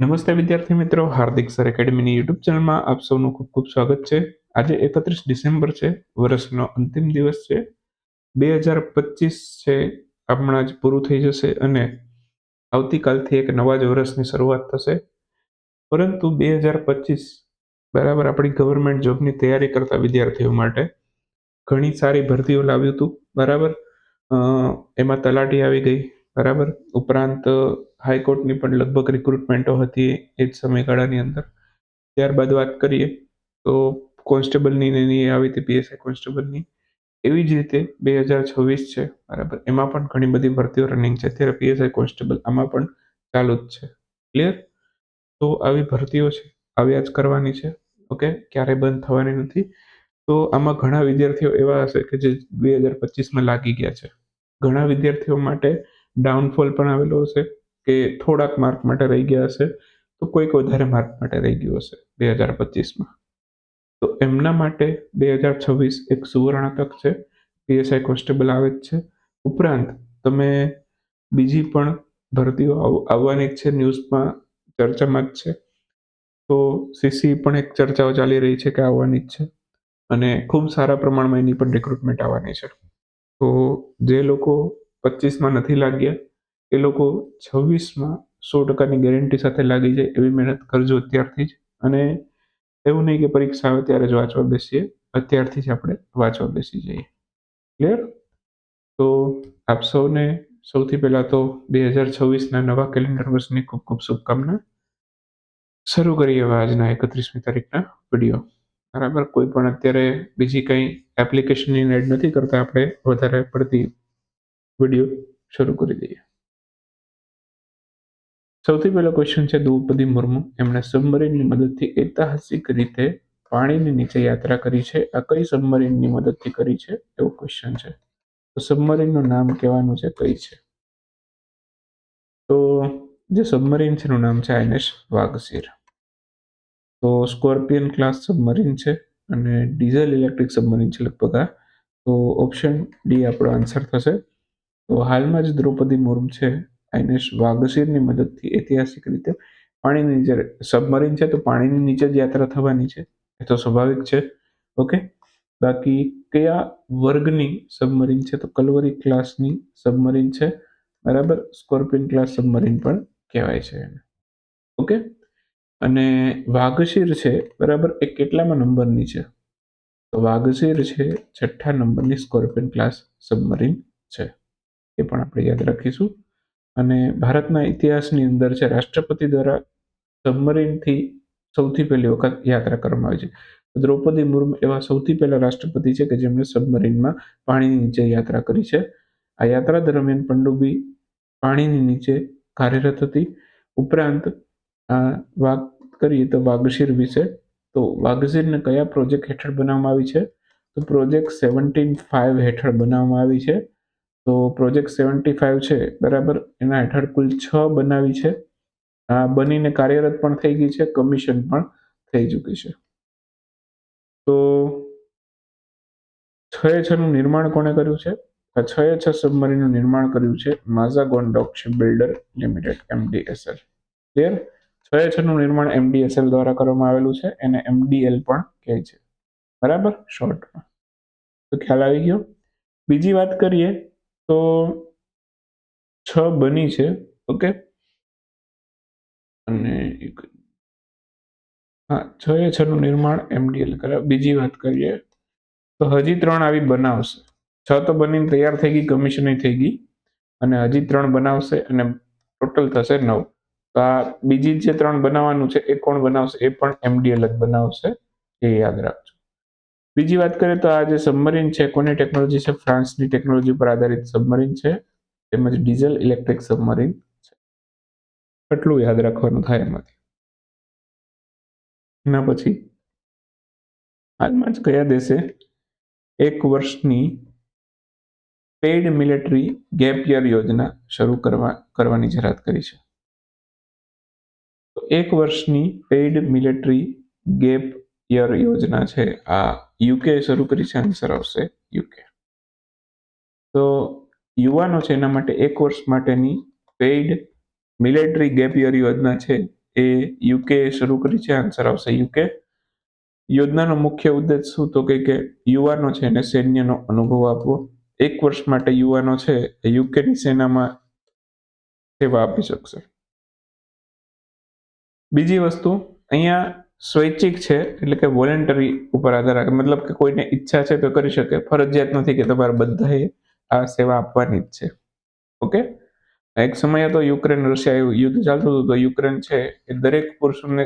નમસ્તે વિદ્યાર્થી મિત્રો, હાર્દિક સર એકેડમીની યુટ્યુબ ચેનલમાં આપ સૌનું ખૂબ ખૂબ સ્વાગત છે. આજે એકત્રીસ ડિસેમ્બર છે, વર્ષનો અંતિમ દિવસ છે. બે હજાર પચીસ છે, હમણાં જ પૂરું થઈ જશે અને આવતીકાલથી એક નવા જ વર્ષની શરૂઆત થશે. પરંતુ બે હજાર પચીસ, બરાબર આપણી ગવર્મેન્ટ જોબની તૈયારી કરતા વિદ્યાર્થીઓ માટે ઘણી સારી ભરતીઓ લાવ્યું હતું, બરાબર? એમાં તલાટી આવી ગઈ બરાબર? ઉપરાંત હાઈકોર્ટની પણ લગભગ રિક્રુટમેન્ટો હતી એ જ સમયગાળાની અંદર. ત્યારબાદ વાત કરીએ, તો કોન્સ્ટેબલની એની આવી હતી પીએસઆઈ કોન્સ્ટેબલની એવી જ રીતે બે હજાર છવ્વીસ છે, બરાબર? એમાં પણ ઘણી બધી ભરતીઓ રનિંગ છે. અત્યારે પીએસઆઈ કોન્સ્ટેબલ આમાં પણ ચાલુ જ છે. ક્લિયર તો આવી ભરતીઓ છે આવ્યા જ કરવાની છે. ઓકે? ક્યારેય બંધ થવાની નથી. તો આમાં ઘણા વિદ્યાર્થીઓ એવા હશે કે જે બે હજાર પચીસમાં લાગી ગયા છે. ઘણા વિદ્યાર્થીઓ માટે ડાઉનફોલ પણ આવેલો હશે કે થોડાક માર્ક માટે રહી ગયા હશે, તો કોઈક વધારે માર્ક માટે રહી ગયું હશે બે હજાર પચીસમાં. તો એમના માટે બે હજાર છવ્વીસ એક સુવર્ણ તક છે પીએસઆઈ કોન્સ્ટેબલ આવે જ છે. ઉપરાંત તમે બીજી પણ ભરતીઓ આવ- આવવાની જ છે, ન્યૂઝમાં ચર્ચામાં જ છે. તો સીસી પણ એક ચર્ચાઓ ચાલી રહી છે કે આવવાની જ છે અને ખૂબ સારા પ્રમાણમાં એની પણ રિક્રુટમેન્ટ આવવાની છે. તો જે લોકો પચીસમાં નથી લાગ્યા, એ લોકો છવ્વીસમાં સો ટકાની ગેરંટી સાથે લાગી જાય એવી મહેનત કરજો અત્યારથી જ. અને એવું નહીં કે પરીક્ષા આવે ત્યારે જ વાંચવા બેસીએ, અત્યારથી જ આપણે વાંચવા બેસી જઈએ. ક્લિયર તો આપ સૌને સૌથી પહેલાં તો બે હજાર છવ્વીસના નવા કેલેન્ડર વર્ષની ખૂબ ખૂબ શુભકામના. શરૂ કરીએ હવે આજના એકત્રીસમી તારીખના વીડિયો બરાબર? કોઈ પણ અત્યારે બીજી કંઈ એપ્લિકેશનની એડ નથી કરતા, આપણે વધારે પડતી વીડિયો શરૂ કરી દઈએ. સૌથી પહેલો ક્વેશ્ચન છે દ્રૌપદી મુર્મુ. એમણે સબમરીનની મદદથી ઐતિહાસિક રીતે પાણીની નીચે યાત્રા કરી છે. આ કઈ સબમરીનની મદદથી કરી છે? એવો ક્વેશ્ચન છે. તો સબમરીનનું નામ કહેવાનું છે કઈ છે? તો જે સબમરીન છે એનું નામ છે આઈનેશ વાઘસીર તો સ્કોર્પિયન ક્લાસ સબમરીન છે અને ડીઝલ ઇલેક્ટ્રિક સબમરીન છે લગભગ આ. તો ઓપ્શન ડી આપણો આન્સર થશે. તો હાલમાં જ દ્રૌપદી મુર્મુ છે આઈનેશ વાઘસીરની મદદથી ઐતિહાસિક રીતે પાણીની નીચે સબમરીન છે, તો પાણીની નીચે જ યાત્રા થવાની છે. એ તો સ્વાભાવિક છે. ઓકે? બાકી કયા વર્ગની સબમરીન છે, તો કલવરી ક્લાસની સબમરીન છે, બરાબર? સ્કોર્પિયન ક્લાસ સબમરીન પણ કહેવાય છે એને. ઓકે? અને વાઘશીર છે, બરાબર? એ કેટલામાં નંબરની છે? તો વાઘશીર છે, છઠ્ઠા નંબરની સ્કોર્પિયન ક્લાસ સબમરીન છે. એ પણ આપણે યાદ રાખીશું. અને ભારતના ઇતિહાસની અંદર છે રાષ્ટ્રપતિ દ્વારા સબમરીનથી સૌથી પહેલી વખત યાત્રા કરવામાં આવી છે. દ્રૌપદી મુર્મુ એવા સૌથી પહેલા રાષ્ટ્રપતિ છે કે જેમણે સબમરીનમાં પાણીની નીચે યાત્રા કરી છે. આ યાત્રા દરમિયાન પંડુબી પાણીની નીચે કાર્યરત હતી. ઉપરાંત, આ વાત કરીએ તો વાઘશીર વિશે, તો વાઘશીરને કયા પ્રોજેક્ટ હેઠળ બનાવવામાં આવી છે? તો પ્રોજેક્ટ સેવન્ટીન ફાઇવ હેઠળ બનાવવામાં આવી છે. તો પ્રોજેક્ટ સેવન્ટી ફાઇવ છે, બરાબર? એના હેઠળ કુલ છ બનાવી છે. આ બનીને કાર્યરત પણ થઈ ગઈ છે, કમિશન પણ થઈ ચૂકી છે. તો છ છનું નિર્માણ કોણે કર્યું છે? છ છ સબમરીનનું નિર્માણ કર્યું છે Mazagon dock ship builder limited MDSL clear? છ છનું નિર્માણ એમડીએસએલ દ્વારા કરવામાં આવેલું છે, એને એમડીએલ પણ કહે છે. બરાબર? શોર્ટમાં. તો ખ્યાલ આવી ગયો? બીજી વાત કરીએ તો છ બની છે, ઓકે? અને એક હા, છ એ છનું નિર્માણ એમડીએલ કરે બીજી વાત કરીએ તો હજી ત્રણ આવી બનાવશે. છ તો બનીને તૈયાર થઈ ગઈ કમિશન થઈ ગઈ. અને હજી ત્રણ બનાવશે અને ટોટલ થશે નવ. તો આ બીજી જે ત્રણ બનાવવાનું છે, એ કોણ બનાવશે? એ પણ એમડીએલ જ બનાવશે. એ યાદ રાખજો. બીજી વાત કરીએ તો આ જે સબમરીન છે, કોની ટેકનોલોજી છે? ફ્રાન્સની ટેકનોલોજી પર આધારિત સબમરીન છે, તેમજ ડીઝલ ઇલેક્ટ્રિક સબમરીન છે. એટલું યાદ રાખવાનું થાય એમાંથી. એના પછી, હાલમાં જ કયા દેશે એક વર્ષની પેઇડ મિલિટરી ગેપ યર યોજના શરૂ કરવા, કરવાની જાહેરાત કરી છે. તો એક વર્ષની પેઇડ મિલિટરી ગેપ યર યોજના છે આ યુકે શરૂ કરી છે, આન્સર આવશે યુકે. તો યુવાનો છે એના માટે એક વર્ષ માટેની પેઇડ મિલિટરી ગેપ યર યોજના છે, એ યુકે શરૂ કરી છે, આન્સર આવશે યુકે. યોજનાનો મુખ્ય ઉદ્દેશ શું? તો કે યુવાનો છે એને સૈન્યનો અનુભવ આપવો. એક વર્ષ માટે યુવાનો છે એ યુકેની સેનામાં સેવા આપી શકશે. બીજી વસ્તુ, અહીંયા સ્વૈચ્છિક છે, એટલે કે વોલેન્ટરી ઉપર આધાર રાખે. મતલબ કે કોઈને ઈચ્છા છે તો કરી શકે. ફરજિયાત નથી કે તમારે બધાએ આ સેવા આપવાની જ છે. ઓકે? એક સમયે તો યુક્રેન, રશિયા યુદ્ધ ચાલતું હતું તો યુક્રેન છે એ દરેક પુરુષોને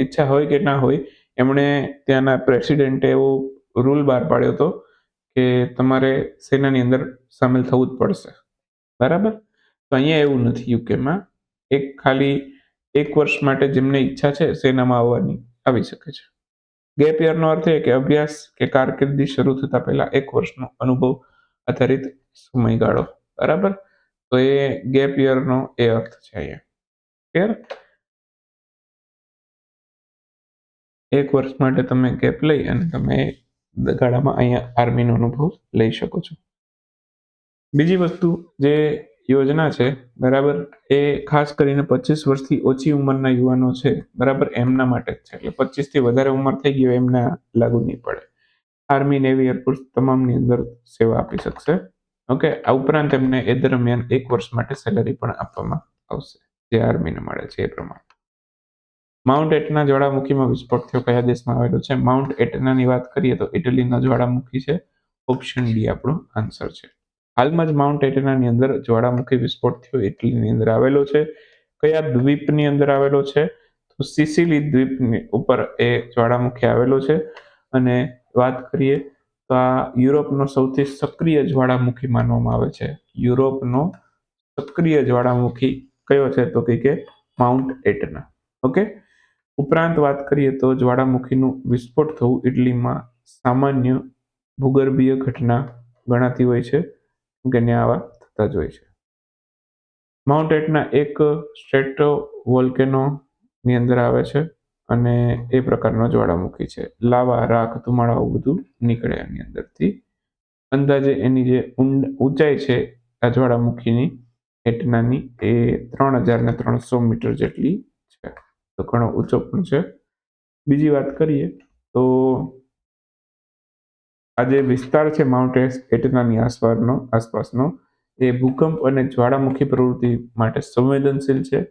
ઈચ્છા હોય કે ના હોય, એમણે ત્યાંના પ્રેસિડેન્ટે એવો રૂલ બહાર પાડ્યો હતો કે તમારે સેનાની અંદર સામેલ થવું જ પડશે. બરાબર? તો અહીંયા એવું નથી યુકેમાં. એક ખાલી એક વર્ષ માટે જેમને ઈચ્છા છે સેનામાં આવવાની આવી શકે છે. ગેપ યરનો અર્થ એ કે અભ્યાસ કે કારકિર્દી શરૂ થતા પહેલા એક વર્ષનો અનુભવ આધારિત સમયગાળો. બરાબર? તો એ ગેપ યરનો એ અર્થ છે અહીંયા. ક્લિયર એક વર્ષ માટે તમે ગેપ લઈ અને તમે ગાળામાં અહીંયા આર્મીનો અનુભવ લઈ શકો છો. બીજી વસ્તુ જે યોજના છે, બરાબર? એ ખાસ કરીને પચીસ વર્ષથી ઓછી ઉંમરના યુવાનો છે, બરાબર? એમના માટે જ છે. એટલે પચીસથી વધારે ઉંમર થઈ ગઈ એમના લાગુ નહીં પડે. આર્મી નેવી એરફોર્સ તમામની અંદર સેવા આપી શકશે. ઓકે આ ઉપરાંત એમને એ દરમિયાન એક વર્ષ માટે સેલરી પણ આપવામાં આવશે, જે આર્મીને મળે છે એ પ્રમાણે. માઉન્ટ એટના જ્વાળામુખીમાં વિસ્ફોટ થયો કયા દેશમાં આવેલો છે? માઉન્ટ એટનાની વાત કરીએ તો ઇટલીના જ્વાળામુખી છે. ઓપ્શન ડી આપણો આન્સર છે. હાલમાં જ માઉન્ટ એટેનાની અંદર જ્વાળામુખી વિસ્ફોટ થયો, ઇટલીની અંદર આવેલો છે. કયા દ્વીપની અંદર આવેલો છે? તો સિસિલી દ્વીપની ઉપર એ જ્વાળામુખી આવેલો છે. અને વાત કરીએ તો આ યુરોપનો સૌથી સક્રિય જ્વાળામુખી માનવામાં આવે છે. યુરોપનો સક્રિય જ્વાળામુખી કયો છે? તો કે માઉન્ટ એટના ઓકે? ઉપરાંત વાત કરીએ તો જ્વાળામુખીનું વિસ્ફોટ થવું ઇટલીમાં સામાન્ય ભૂગર્ભીય ઘટના ગણાતી હોય છે. કે આવા? થતા જ હોય છે. માઉન્ટ એટના એક સ્ટ્રેટો વોલ્કેનોની અંદર આવે છે અને એ પ્રકારનો જ્વાળામુખી છે. લાવા, રાખ ધુમાડાઓ બધું નીકળે એની અંદરથી. અંદાજે એની જે ઊંચાઈ છે આ જ્વાળામુખીની એટનાની એ ત્રણ હજાર ને ત્રણસો મીટર જેટલી છે. તો ઘણો ઊંચો પણ છે. બીજી વાત કરીએ તો આ જે વિસ્તાર છે માઉન્ટ એટનાની આસપાસનો આસપાસનો, એ ભૂકંપ અને જ્વાળામુખી પ્રવૃત્તિ માટે સંવેદનશીલ છે.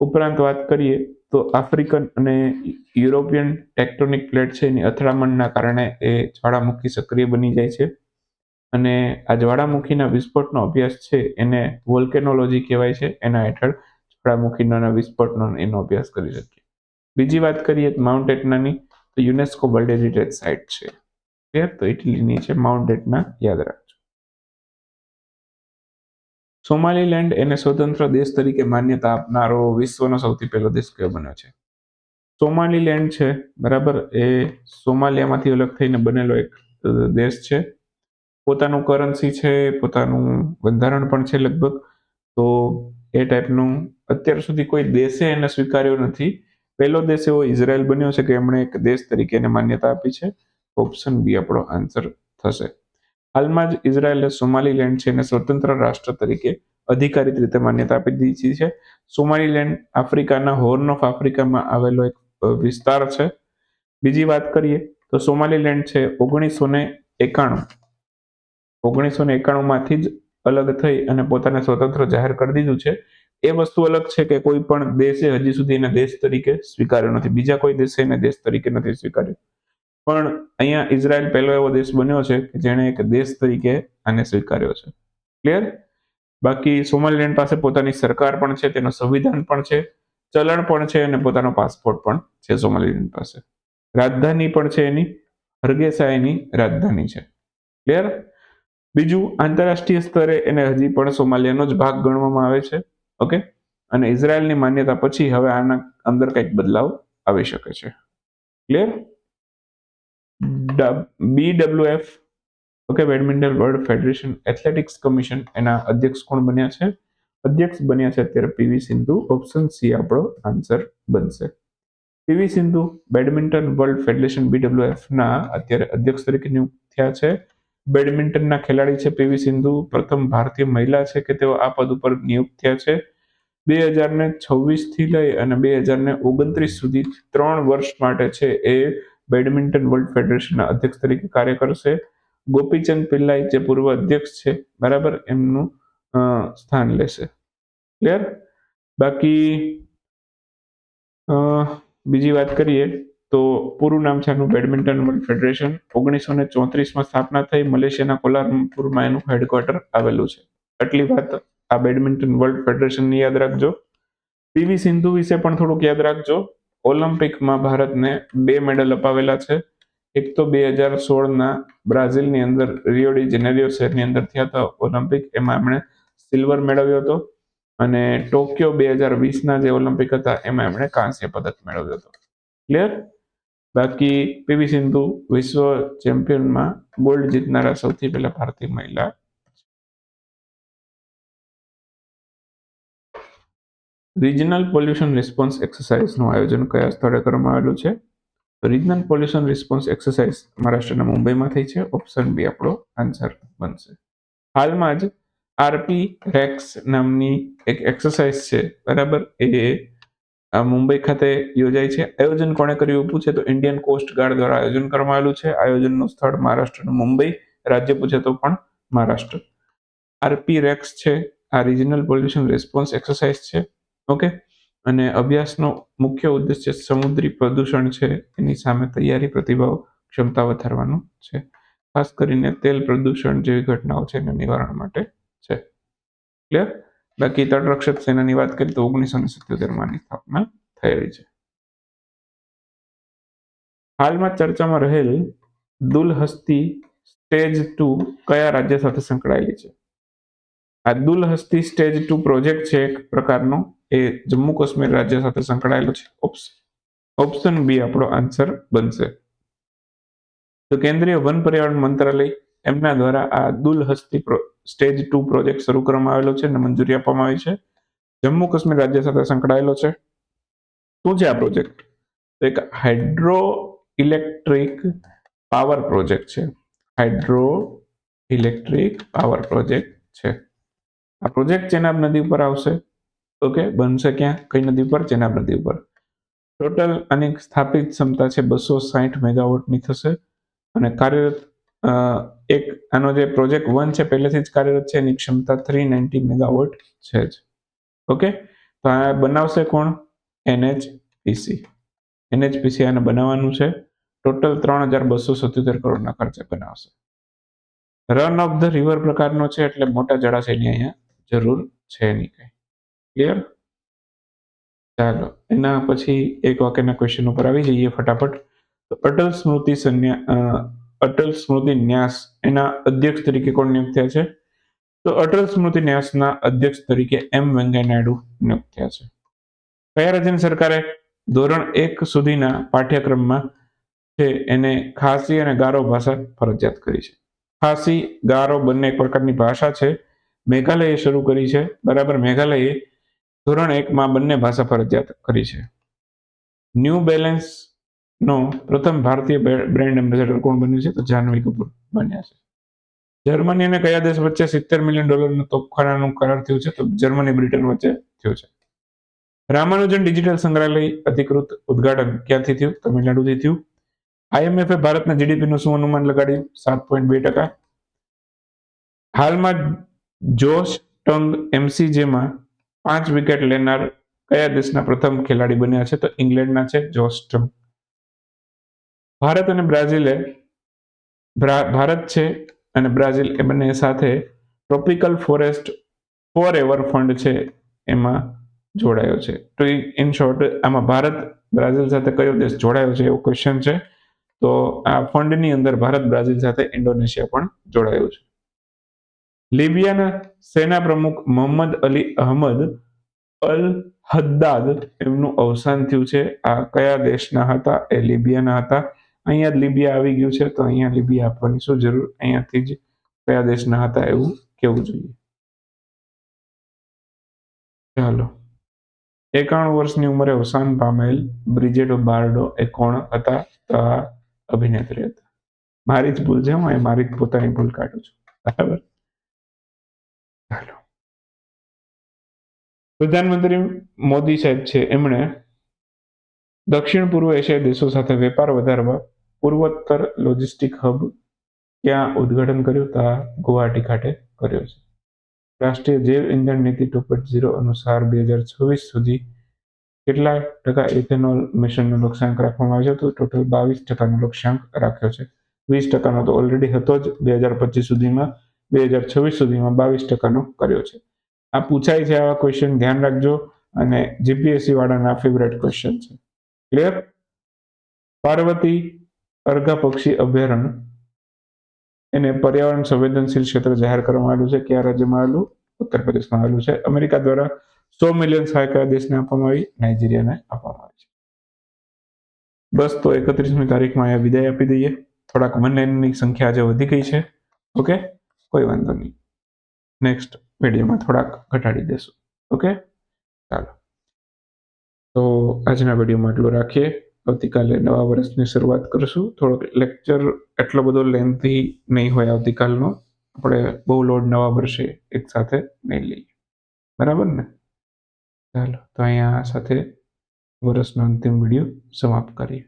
ઉપરાંત વાત કરીએ તો આફ્રિકન અને યુરોપિયન ટેક્ટોનિક પ્લેટ છે એની અથડામણના કારણે એ જ્વાળામુખી સક્રિય બની જાય છે. અને આ જ્વાળામુખીના વિસ્ફોટનો અભ્યાસ છે એને વોલ્કેનોલોજી કહેવાય છે. એના હેઠળ જ્વાળામુખીના વિસ્ફોટનો એનો અભ્યાસ કરી શકીએ. બીજી વાત કરીએ માઉન્ટ એટનાની તો યુનેસ્કો વર્લ્ડ હેરિટેજ સાઇટ છે. ક્લિયર તો ઇટલીની છે માઉન્ટ એટના યાદ રાખજો. સોમાલીલેન્ડ એને સ્વતંત્ર દેશ તરીકે માન્યતા આપનારો વિશ્વનો સૌથી પહેલો દેશ કયો બન્યો છે? સોમાલીલેન્ડ છે, બરાબર? એ સોમાલિયામાંથી અલગ થઈને બનેલો એક દેશ છે. પોતાનું કરન્સી છે, પોતાનું બંધારણ પણ છે લગભગ. તો એ ટાઈપનું અત્યાર સુધી કોઈ દેશે એને સ્વીકાર્યો નથી. પહેલો દેશ એવો ઇઝરાયલ બન્યો છે કે એમણે એક દેશ તરીકે એને માન્યતા આપી છે. ઓપ્શન બી આપણો આન્સર થશે. હાલમાં જ ઇઝરાયલે સોમાલીલેન્ડ છે એને સ્વતંત્ર રાષ્ટ્ર તરીકે અધિકારિત રીતે માન્યતા આપી દીધી છે. સોમાલીલેન્ડ આફ્રિકાના હોર્ન ઓફ આફ્રિકામાં આવેલો એક વિસ્તાર છે. બીજી વાત કરીએ તો સોમાલીલેન્ડ છે ઓગણીસો ને એકાણું. ઓગણીસો ને એકાણું માંથી જ અલગ થઈ અને પોતાને સ્વતંત્ર જાહેર કરી દીધું છે. એ વસ્તુ અલગ છે કે કોઈ પણ દેશે હજી સુધી એને દેશ તરીકે સ્વીકાર્યો નથી. બીજા કોઈ દેશે એને દેશ તરીકે નથી સ્વીકાર્યો. પણ અહીંયા ઇઝરાયલ પહેલો એવો દેશ બન્યો છે કે જેણે એક દેશ તરીકે આને સ્વીકાર્યો છે. ક્લિયર બાકી સોમાલીલેન્ડ પાસે પોતાની સરકાર પણ છે, તેનું સંવિધાન પણ છે, ચલણ પણ છે અને પોતાનો પાસપોર્ટ પણ છે સોમાલીલેન્ડ પાસે. રાજધાની પણ છે એની હરગેસા એની રાજધાની છે. ક્લિયર બીજું આંતરરાષ્ટ્રીય સ્તરે એને હજી પણ સોમાલિયાનો જ ભાગ ગણવામાં આવે છે ઓકે અને ઇઝરાયલની માન્યતા પછી હવે આના અંદર કંઈક બદલાવ આવી શકે છે. Clear B W F okay badminton world federation athletics commission એના અધ્યક્ષ કોણ બન્યા છે? અધ્યક્ષ બન્યા છે અત્યારે પીવી સિંધુ. ઓપ્શન સી આપણો આન્સર બનશે. PV Sindhu badminton world federation BWF ના અત્યારે અધ્યક્ષ તરીકે નિયુક્ત થયા છે. બેડમિન્ટનના ખેલાડી છે પીવી સિંધુ. પ્રથમ ભારતીય મહિલા છે કે તેઓ આ પદ ઉપર નિયુક્ત થયા છે. બે હજાર ને છવ્વીસથી લઈ અને બે હજાર ને ઓગણત્રીસ સુધી ત્રણ વર્ષ માટે છે એ બેડમિન્ટન વર્લ્ડ ફેડરેશનના અધ્યક્ષ તરીકે કાર્ય કરશે. ગોપીચંદ પિલ્લાઈ જે પૂર્વ અધ્યક્ષ છે, બરાબર, એમનું સ્થાન લેશે. ક્લિયર? બાકી બીજી વાત કરીએ તો પૂરું નામ છે આનું બેડમિન્ટન વર્લ્ડ ફેડરેશન. ઓગણીસો ને ચોત્રીસમાં સ્થાપના થઈ. મલેશિયાના કોલારપુરમાં એનું હેડક્વાર્ટર આવેલું છે. આટલી વાત આ બેડમિન્ટન વર્લ્ડ ફેડરેશનની યાદ રાખજો. પીવી સિંધુ વિશે પણ થોડુંક યાદ રાખજો. ઓલિમ્પિકમાં ભારતને બે મેડલ અપાવેલા છે. એક તો બે હજાર સોળના બ્રાઝિલની અંદર રિયોડી જેનેરિયો શહેરની અંદર થયા હતા ઓલિમ્પિક. એમાં એમણે સિલ્વર મેળવ્યો હતો અને ટોક્યો બે હજાર વીસના જે ઓલિમ્પિક હતા, એમાં એમણે કાંસ્ય પદક મેળવ્યો હતો. ક્લિયર બાકી પીવી સિંધુ વિશ્વ ચેમ્પિયનમાં ગોલ્ડ જીતનારા સૌથી પહેલા ભારતીય મહિલા રિજનલ પોલ્યુશન રિસ્પોન્સ એક્સરસાઇઝનું આયોજન કયા સ્થળે કરવામાં આવેલું છે? રિજનલ પોલ્યુશન રિસ્પોન્સ એક્સરસાઇઝ મહારાષ્ટ્રના મુંબઈમાં થઈ છે. ઓપ્શન બી આપણો આન્સર બનશે. હાલમાં જ આરપી રેક્સ નામની એક એક્સરસાઇઝ છે. બરાબર? એ મુંબઈ ખાતે યોજાય છે. આયોજન કોણે કર્યું? પૂછે તો ઇન્ડિયન કોસ્ટ ગાર્ડ દ્વારા આયોજન કરવામાં આવેલું છે. આયોજનનું સ્થળ મહારાષ્ટ્રનું મુંબઈ. રાજ્ય પૂછે તો પણ મહારાષ્ટ્ર. આરપી રેક્સ છે. આ રિજનલ પોલ્યુશન રિસ્પોન્સ એક્સરસાઇઝ છે. ઓકે અને અભ્યાસનો મુખ્ય ઉદ્દેશ્ય સમુદ્રી પ્રદૂષણ છે. એની સામે તૈયારી, પ્રતિભાવ, ક્ષમતા વધારવાનું છે. ખાસ કરીને તેલ પ્રદૂષણ જેવી ઘટનાઓ છે એના નિવારણ માટે છે. ક્લિયર બાકી તટરક્ષક સેનાની વાત કરીએ તો ઓગણીસો ને સિત્યોતેરમાં સ્થાપના થયેલી છે. હાલમાં ચર્ચામાં રહેલ દુલહસ્તી સ્ટેજ ટુ કયા રાજ્ય સાથે સંકળાયેલી છે? આ દુલહસ્તી સ્ટેજ ટુ પ્રોજેક્ટ છે એક પ્રકારનો. એ જમ્મુ કાશ્મીર રાજ્ય સાથે સંકળાયેલો છે. ઓપ્શન બી આપણો આન્સર બનશે. તો કેન્દ્રીય વન પર્યાવરણ મંત્રાલય, એમના દ્વારા આ દુલહસ્તી સ્ટેજ ટુ પ્રોજેક્ટ શરૂ કરવામાં આવેલો છે અને મંજૂરી આપવામાં આવી છે. જમ્મુ કાશ્મીર રાજ્ય સાથે સંકળાયેલો છે. શું છે આ પ્રોજેક્ટ? તો એક હાઇડ્રો ઇલેક્ટ્રિક પાવર પ્રોજેક્ટ છે. હાઇડ્રો ઇલેક્ટ્રિક પાવર પ્રોજેક્ટ છે. આ પ્રોજેક્ટ ચેનાબ નદી ઉપર આવશે. ઓકે બનશે ક્યાં? કઈ નદી ઉપર ચેનાબ નદી ઉપર. ટોટલ આની સ્થાપિત ક્ષમતા છે બસો સાહીઠ મેગાવોટની થશે. અને કાર્યરત એક, આનો જે પ્રોજેક્ટ વન છે, પહેલેથી જ કાર્યરત છે, એની ક્ષમતા થ્રી નાઇન્ટી મેગાવોટ છે જ. ઓકે તો આ બનાવશે કોણ? એનએચપીસી. એનએચપીસી આને બનાવવાનું છે. ટોટલ ત્રણ હજાર બસો સત્યોતેર કરોડના ખર્ચે બનાવશે. રન ઓફ ધ રિવર પ્રકારનો છે, એટલે મોટા જળાશયની અહીંયા જરૂર છે નહીં કંઈ. ક્લિયર ચાલો, એના પછી એક વાક્યના ક્વેશ્ચન ઉપર આવી જઈએ ફટાફટ. અટલ સ્મૃતિ સંન્યા અટલ સ્મૃતિ ન્યાસ, એના અધ્યક્ષ તરીકે કોણ નિયુક્ત થયા છે? તો અટલ સ્મૃતિ ન્યાસના અધ્યક્ષ તરીકે એમ વેંકૈયા નાયડુ નિયુક્ત થયા છે. કયા રાજ્યની સરકારે ધોરણ એક સુધીના પાઠ્યક્રમમાં છે એને ખાસી અને ગારો ભાષા ફરજિયાત કરી છે? ખાસી, ગારો બંને એક પ્રકારની ભાષા છે. મેઘાલયે શરૂ કરી છે. બરાબર, મેઘાલયે ધોરણ એકમાં બંને ભાષા ફરજિયાત કરી છે. ન્યૂ બેલેન્સ પ્રથમ ભારતીય બ્રેન્ડ એમ્બેસેડર કોણ બન્યું છે? તો જાહ્નવી કપૂર બન્યા છે. જર્મની અને કયા દેશ વચ્ચે સિત્તેર મિલિયન ડોલરનું તોપખાનાનું કરાર થયું છે? તો જર્મની, બ્રિટન વચ્ચે થયું છે. રામાનુજન ડિજિટલ સંગ્રહાલય અધિકૃત ઉદઘાટન ક્યાંથી થયું? તમિલનાડુથી થયું. આઈએમએફે ભારતના જીડીપીનું શું અનુમાન લગાડ્યું? સાત પોઈન્ટ બે ટકા. હાલમાં જોશ, ટંગ એમસીજેમાં પાંચ વિકેટ લેનાર કયા દેશના પ્રથમ ખેલાડી બન્યા છે? તો ઇંગ્લેન્ડના છે જોશ, ટંગ. ભારત અને બ્રાઝિલે ભારત છે અને બ્રાઝિલ એ બંને સાથે tropical forest forever fund છે એમાં જોડાયો છે. તો ઇન શોર્ટ, આમાં ભારત, બ્રાઝિલ સાથે કયો દેશ જોડાયો છે એવો ક્વેશ્ચન છે. તો આ ફંડની અંદર ભારત, બ્રાઝિલ સાથે ઇન્ડોનેશિયા પણ જોડાયું છે. લિબિયાના સેના પ્રમુખ મોહમ્મદ અલી અહમદ અલ હદ્દાદ એમનું અવસાન થયું છે. આ કયા દેશના હતા? એ લિબિયાના હતા. અહીંયા લિબિયા આવી ગયું છે, તો અહીંયા લિબિયા આપવાની શું જરૂર? અહીંયાથી જ કયા દેશના હતા એવું કેવું જોઈએ. ચાલો. એકાણું વર્ષની ઉંમરે અવસાન પામેલ બ્રિજેટો બાર્ડો એ કોણ હતા? તો અભિનેત્રી હતા. મારી જ ભૂલ છે, હું એ મારી જ પોતાની ભૂલ કાઢું છું. બરાબર? પ્રધાનમંત્રી મોદી સાહેબ છે, એમણે દક્ષિણ પૂર્વ એશિયાઈ દેશો સાથે વેપાર વધારવા પૂર્વોત્તર લોજિસ્ટિક હબ ક્યાં ઉદ્ઘાટન કર્યું? તો ગુવાહાટી ખાતે કર્યો છે. રાષ્ટ્રીય જૈવ ઇંધણ નીતિ ટુ પોઈન્ટ ઝીરો અનુસાર બે હજાર છવ્વીસ સુધી કેટલા ટકા ઇથેનોલ મિશનનો લક્ષ્યાંક રાખવામાં આવ્યો હતો? ટોટલ બાવીસ ટકાનો લક્ષ્યાંક રાખ્યો છે. વીસ ટકાનો તો ઓલરેડી હતો જ બે હજાર પચીસ સુધીમાં. બે હજાર છવ્વીસ સુધીમાં બાવીસ ટકાનો કર્યો છે. આ પૂછાય છે આવા ક્વેશ્ચન ધ્યાન રાખજો. અને જીપીએસસી વાળાના ફેવરેટ ક્વેશ્ચન છે. ક્લિયર પાર્વતી અર્ઘા પક્ષી અભયારણ્ય. એને પર્યાવરણ સંવેદનશીલ ક્ષેત્ર જાહેર કરવામાં આવ્યું છે. કયા રાજ્યમાં આવેલું? ઉત્તર પ્રદેશમાં આવેલું છે. અમેરિકા દ્વારા સો મિલિયન સહાય દેશને આપવામાં આવી. નાઇજીરિયાને આપવામાં આવી છે. બસ તો એકત્રીસમી તારીખમાં અહીંયા વિદાય આપી દઈએ. થોડાક વન લાઇનની સંખ્યા આજે વધી ગઈ છે. ઓકે કોઈ વાંધો નહીં. નેક્સ્ટ વિડીયોમાં થોડાક ઘટાડી દેશું. ઓકે ચાલો. તો આજના વિડીયોમાં આટલું રાખીએ. આવતીકાલે નવા વર્ષની શરૂઆત કરીશું. થોડોક લેક્ચર એટલો બધો લેન્થી નહીં હોય આવતીકાલનો. આપણે બહુ લોડ નવા વર્ષે એકસાથે નહીં લઈએ. બરાબર ને? ચાલો. તો અહીંયા સાથે વર્ષનો અંતિમ વીડિયો સમાપ્ત કરીએ.